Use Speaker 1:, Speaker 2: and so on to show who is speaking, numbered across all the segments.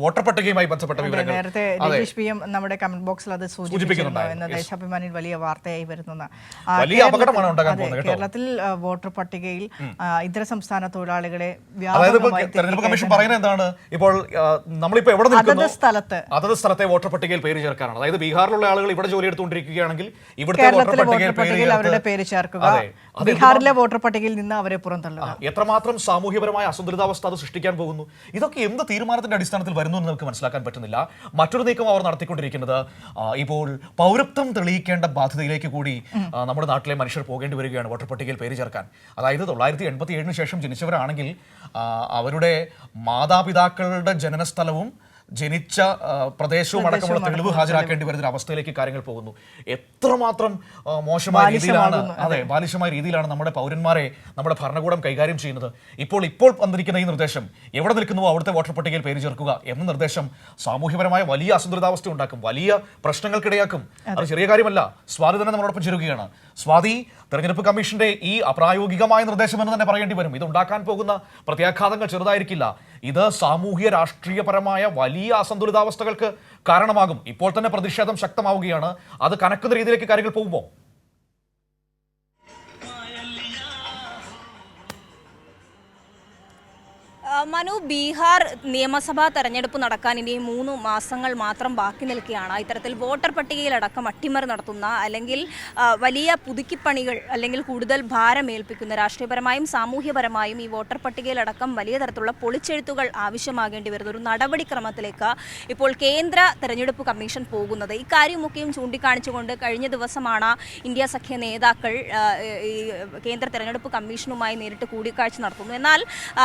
Speaker 1: Voter പട്ടികയുമായി ബന്ധപ്പെട്ട വിവരങ്ങൾ.
Speaker 2: നേരത്തെ രജീഷ് പി എം നമ്മുടെ കമന്റ് ബോക്സിൽ അത്
Speaker 1: സൂചിപ്പിക്കുന്നുണ്ടായിരുന്നു.
Speaker 2: ദേശാഭിമാനിയിൽ വലിയ വാർത്തയായി വരുന്ന
Speaker 1: വലിയ
Speaker 2: കേരളത്തിൽ-
Speaker 1: അപകടമാണ് ഉണ്ടാകാൻ പോകുന്നത്.
Speaker 2: കേരളത്തിൽ വോട്ടർ പട്ടികയിൽ ഇതര സംസ്ഥാന തൊഴിലാളികളെ
Speaker 1: തെരഞ്ഞെടുപ്പ് കമ്മീഷൻ പറയുന്നത് എന്താണ്? ഇപ്പോൾ നമ്മളിപ്പോൾ നമ്മളിപ്പോ എവിടെ നിൽക്കുന്നു?
Speaker 2: സ്ഥലത്ത്.
Speaker 1: അതത് സ്ഥലത്തെ വോട്ടർ പട്ടികയിൽ പേര് ചേർക്കാനാണ്. അതായത് ബീഹാറിലുള്ള ആളുകൾ ഇവിടെ ജോലി എടുത്തുകൊണ്ടിരിക്കുകയാണെങ്കിൽ ഇവിടുത്തെ വോട്ടർ പട്ടികയിൽ
Speaker 2: അവരുടെ പേര് ചേർക്കുക. ബീഹാറിലെ വോട്ടർ പട്ടികയിൽ നിന്ന് അവരെ പുറന്തള്ളുക.
Speaker 1: എത്രമാത്രം സാമൂഹ്യപരമായ അസന്തുലിതാവസ്ഥ അത് സൃഷ്ടിക്കാൻ പോകുന്നു? ഇതൊക്കെ എന്ത് തീരുമാനത്തിന്റെ അടിസ്ഥാനത്തിൽ വരുന്നു? എന്ന് നമുക്ക് മനസ്സിലാക്കാൻ പറ്റുന്നില്ല. മറ്റൊരു നീക്കം അവർ നടത്തിക്കൊണ്ടിരിക്കുന്നത് ഇപ്പോൾ പൗരത്വം തെളിയിക്കേണ്ട ബാധ്യതയിലേക്ക് കൂടി നമ്മുടെ നാട്ടിലെ മനുഷ്യർ പോകേണ്ടി വരികയാണ് വോട്ടർ പട്ടികയിൽ പേര് ചേർക്കാൻ. അതായത് തൊള്ളായിരത്തി എൺപത്തി ഏഴിന് ശേഷം ജനിച്ചവരാണെങ്കിൽ അവരുടെ മാതാപിതാക്കളുടെ ജനനസ്ഥലവും ജനിച്ച പ്രദേശവും അടക്കമുള്ള തെളിവ് ഹാജരാക്കേണ്ടി വരുന്ന അവസ്ഥയിലേക്ക് കാര്യങ്ങൾ പോകുന്നു. എത്രമാത്രം മോശമായ രീതിയിലാണ് അതെ. ബാലിശമായ രീതിയിലാണ് നമ്മുടെ പൗരന്മാരെ നമ്മുടെ ഭരണകൂടം കൈകാര്യം ചെയ്യുന്നത്. ഇപ്പോൾ ഇപ്പോൾ വന്നിരിക്കുന്ന ഈ നിർദ്ദേശം എവിടെ നിൽക്കുന്നുവോ അവിടുത്തെ വോട്ടർ പട്ടികയിൽ പേര് ചേർക്കുക എന്ന നിർദ്ദേശം സാമൂഹ്യപരമായ വലിയ അസന്തുലിതാവസ്ഥ ഉണ്ടാക്കും. വലിയ പ്രശ്നങ്ങൾക്കിടയാക്കും. അത്. ചെറിയ കാര്യമല്ല. സ്വാതി തന്നെ നമ്മളോടൊപ്പം ചേരുകയാണ്. സ്വാതി തെരഞ്ഞെടുപ്പ് കമ്മീഷന്റെ ഈ അപ്രായോഗികമായ നിർദ്ദേശം എന്ന് തന്നെ പറയേണ്ടി വരും. ഇത് ഉണ്ടാക്കാൻ പോകുന്ന പ്രത്യാഘാതങ്ങൾ ചെറുതായിരിക്കില്ല. ഇത് സാമൂഹ്യ രാഷ്ട്രീയപരമായ വലിയ അസന്തുലിതാവസ്ഥകൾക്ക് കാരണമാകും. ഇപ്പോൾ തന്നെ പ്രതിഷേധം ശക്തമാവുകയാണ്. അത് കനക്കുന്ന രീതിയിലേക്ക് കാര്യങ്ങൾ പോകുമ്പോൾ
Speaker 3: മനു ബീഹാർ നിയമസഭാ തെരഞ്ഞെടുപ്പ് നടക്കാൻ ഇനി മൂന്ന് മാസങ്ങൾ മാത്രം ബാക്കി നിൽക്കുകയാണ്. ഇത്തരത്തിൽ വോട്ടർ പട്ടികയിലടക്കം അട്ടിമറി നടത്തുന്ന അല്ലെങ്കിൽ വലിയ പുതുക്കിപ്പണികൾ അല്ലെങ്കിൽ കൂടുതൽ ഭാരമേൽപ്പിക്കുന്ന രാഷ്ട്രീയപരമായും സാമൂഹ്യപരമായും ഈ വോട്ടർ പട്ടികയിലടക്കം വലിയ തരത്തിലുള്ള പൊളിച്ചെഴുത്തുകൾ ആവശ്യമാകേണ്ടി വരുന്ന ഒരു നടപടിക്രമത്തിലേക്ക് ഇപ്പോൾ കേന്ദ്ര തെരഞ്ഞെടുപ്പ് കമ്മീഷൻ പോകുന്നത്. ഇക്കാര്യമൊക്കെയും ചൂണ്ടിക്കാണിച്ചുകൊണ്ട് കഴിഞ്ഞ ദിവസമാണ് ഇന്ത്യ സഖ്യ നേതാക്കൾ കേന്ദ്ര തെരഞ്ഞെടുപ്പ് കമ്മീഷനുമായി നേരിട്ട് കൂടിക്കാഴ്ച നടത്തുന്നു. എന്നാൽ ആ,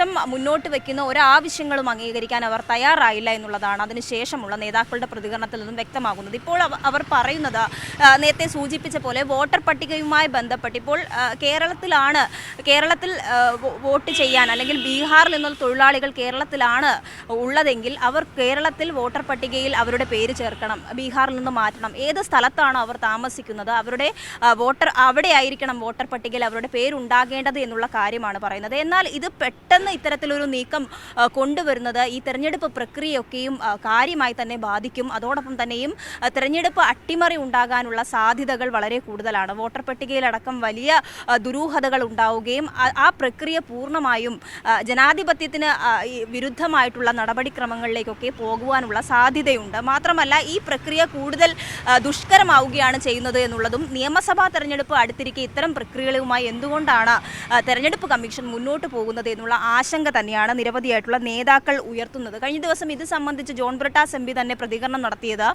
Speaker 3: പ്രതിപക്ഷം മുന്നോട്ട് വെക്കുന്ന ഒരാവശ്യങ്ങളും അംഗീകരിക്കാൻ അവർ തയ്യാറായില്ല എന്നുള്ളതാണ് അതിനുശേഷമുള്ള നേതാക്കളുടെ പ്രതികരണത്തിൽ നിന്നും വ്യക്തമാകുന്നത്. ഇപ്പോൾ അവർ പറയുന്നത് നേരത്തെ സൂചിപ്പിച്ച പോലെ വോട്ടർ പട്ടികയുമായി ബന്ധപ്പെട്ട് ഇപ്പോൾ കേരളത്തിലാണ് കേരളത്തിൽ വോട്ട് ചെയ്യാൻ അല്ലെങ്കിൽ ബീഹാറിൽ നിന്നുള്ള തൊഴിലാളികൾ കേരളത്തിലാണ് ഉള്ളതെങ്കിൽ അവർ കേരളത്തിൽ വോട്ടർ പട്ടികയിൽ അവരുടെ പേര് ചേർക്കണം ബീഹാറിൽ നിന്ന് മാറ്റണം. ഏത് സ്ഥലത്താണോ അവർ താമസിക്കുന്നത്? അവരുടെ വോട്ടർ അവിടെ ആയിരിക്കണം വോട്ടർ പട്ടികയിൽ അവരുടെ പേരുണ്ടാകേണ്ടത് എന്നുള്ള കാര്യമാണ് പറയുന്നത്. എന്നാൽ ഇത് പെട്ടെന്ന് ഇത്തരത്തിലൊരു നീക്കം കൊണ്ടുവരുന്നത്. ഈ തെരഞ്ഞെടുപ്പ് പ്രക്രിയയൊക്കെയും കാര്യമായി തന്നെ ബാധിക്കും. അതോടൊപ്പം തന്നെയും തെരഞ്ഞെടുപ്പ് അട്ടിമറി ഉണ്ടാകാനുള്ള സാധ്യതകൾ വളരെ കൂടുതലാണ്. വോട്ടർ പട്ടികയിലടക്കം വലിയ ദുരൂഹതകൾ ഉണ്ടാവുകയും ആ- പ്രക്രിയ പൂർണമായും ജനാധിപത്യത്തിന് വിരുദ്ധമായിട്ടുള്ള നടപടിക്രമങ്ങളിലേക്കൊക്കെ പോകുവാനുള്ള സാധ്യതയുണ്ട്. മാത്രമല്ല ഈ പ്രക്രിയ കൂടുതൽ ദുഷ്കരമാവുകയാണ് ചെയ്യുന്നത് എന്നുള്ളതും നിയമസഭാ തെരഞ്ഞെടുപ്പ് അടുത്തിരിക്കെ ഇത്തരം പ്രക്രിയകളുമായി എന്തുകൊണ്ടാണ് തെരഞ്ഞെടുപ്പ് കമ്മീഷൻ മുന്നോട്ട് പോകുന്നത് എന്നുള്ള ആശങ്ക തന്നെയാണ് നിരവധിയായിട്ടുള്ള നേതാക്കൾ ഉയർത്തുന്നത്. കഴിഞ്ഞ ദിവസം ഇത് സംബന്ധിച്ച് ജോൺ ബ്രിട്ടാസ് എം തന്നെ പ്രതികരണം നടത്തിയത്.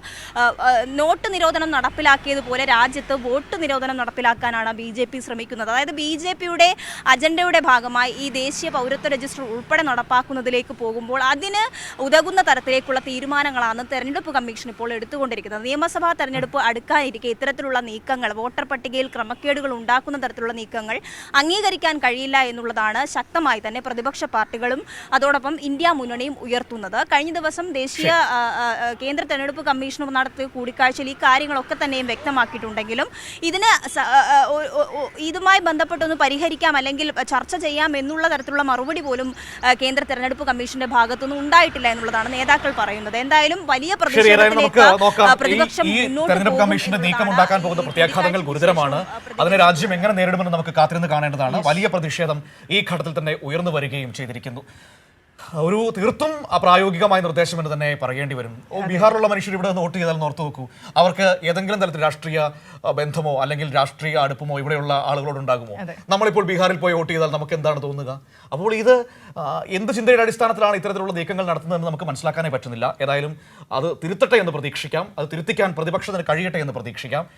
Speaker 3: നോട്ട് നിരോധനം നടപ്പിലാക്കിയതുപോലെ രാജ്യത്ത് വോട്ട് നിരോധനം നടപ്പിലാക്കാനാണ് ബി ജെ പി ശ്രമിക്കുന്നത്. അതായത് ബി ജെ പിയുടെ അജണ്ടയുടെ ഭാഗമായി ഈ ദേശീയ പൗരത്വ രജിസ്റ്റർ ഉൾപ്പെടെ നടപ്പാക്കുന്നതിലേക്ക് പോകുമ്പോൾ അതിന് ഉതകുന്ന തരത്തിലേക്കുള്ള തീരുമാനങ്ങളാണ് തെരഞ്ഞെടുപ്പ് കമ്മീഷൻ ഇപ്പോൾ എടുത്തുകൊണ്ടിരിക്കുന്നത്. നിയമസഭാ തെരഞ്ഞെടുപ്പ് അടുക്കാനിരിക്കെ ഇത്തരത്തിലുള്ള നീക്കങ്ങൾ വോട്ടർ പട്ടികയിൽ ക്രമക്കേടുകൾ ഉണ്ടാക്കുന്ന തരത്തിലുള്ള നീക്കങ്ങൾ അംഗീകരിക്കാൻ കഴിയില്ല എന്നുള്ളതാണ് ശക്തമായി തന്നെ പ്രതിപക്ഷ പാർട്ടികളും അതോടൊപ്പം ഇന്ത്യ മുന്നണിയും ഉയർത്തുന്നത്. കഴിഞ്ഞ ദിവസം ദേശീയ കേന്ദ്ര തെരഞ്ഞെടുപ്പ് കമ്മീഷനും നടത്തിയ കൂടിക്കാഴ്ചയിൽ ഈ കാര്യങ്ങളൊക്കെ തന്നെയും വ്യക്തമാക്കിയിട്ടുണ്ടെങ്കിലും ഇതിന് ഇതുമായി ബന്ധപ്പെട്ടൊന്ന് പരിഹരിക്കാം അല്ലെങ്കിൽ ചർച്ച ചെയ്യാം എന്നുള്ള തരത്തിലുള്ള മറുപടി പോലും കേന്ദ്ര തെരഞ്ഞെടുപ്പ് കമ്മീഷന്റെ ഭാഗത്തുനിന്ന് ഉണ്ടായിട്ടില്ല എന്നുള്ളതാണ് നേതാക്കൾ പറയുന്നത്. എന്തായാലും വലിയ പ്രതിപക്ഷം
Speaker 1: തെരഞ്ഞെടുപ്പ് കമ്മീഷന്റെ നീക്കം ഉണ്ടാക്കാൻ പോകുന്ന പ്രത്യാഘാതങ്ങൾ ഗുരുതരമാണ്. അതിനെ രാജ്യം എങ്ങനെ നേരിടുമെന്ന് നമുക്ക് കാത്തിരുന്ന് കാണേണ്ടതാണ്. വലിയ പ്രതിഷേധം ഈ ഘട്ടത്തിൽ തന്നെ ഉയർന്നു വരികയും ചെയ്തിരിക്കുന്നു. ഒരു തീർത്തും അപ്രായോഗികമായ നിർദ്ദേശം എന്ന് തന്നെ പറയേണ്ടി വരും. ഓ, ബീഹാറിലുള്ള മനുഷ്യർ ഇവിടെ വോട്ട് ചെയ്താൽ ഓർത്ത് നോക്കൂ അവർക്ക് ഏതെങ്കിലും തരത്തിൽ രാഷ്ട്രീയ ബന്ധമോ അല്ലെങ്കിൽ രാഷ്ട്രീയ അടുപ്പമോ ഇവിടെയുള്ള ആളുകളോട് ഉണ്ടാകുമോ? നമ്മളിപ്പോൾ ബീഹാറിൽ പോയി വോട്ട് ചെയ്താൽ നമുക്ക് എന്താണ് തോന്നുക? അപ്പോൾ ഇത് എന്ത് ചിന്തയുടെ അടിസ്ഥാനത്തിലാണ് ഇത്തരത്തിലുള്ള നീക്കങ്ങൾ നടത്തുന്നതെന്ന് നമുക്ക് മനസ്സിലാക്കാനേ പറ്റുന്നില്ല. ഏതായാലും അത് തിരുത്തട്ടെ എന്ന് പ്രതീക്ഷിക്കാം. അത് തിരുത്തിക്കാൻ പ്രതിപക്ഷത്തിന് കഴിയട്ടെ എന്ന് പ്രതീക്ഷിക്കാം.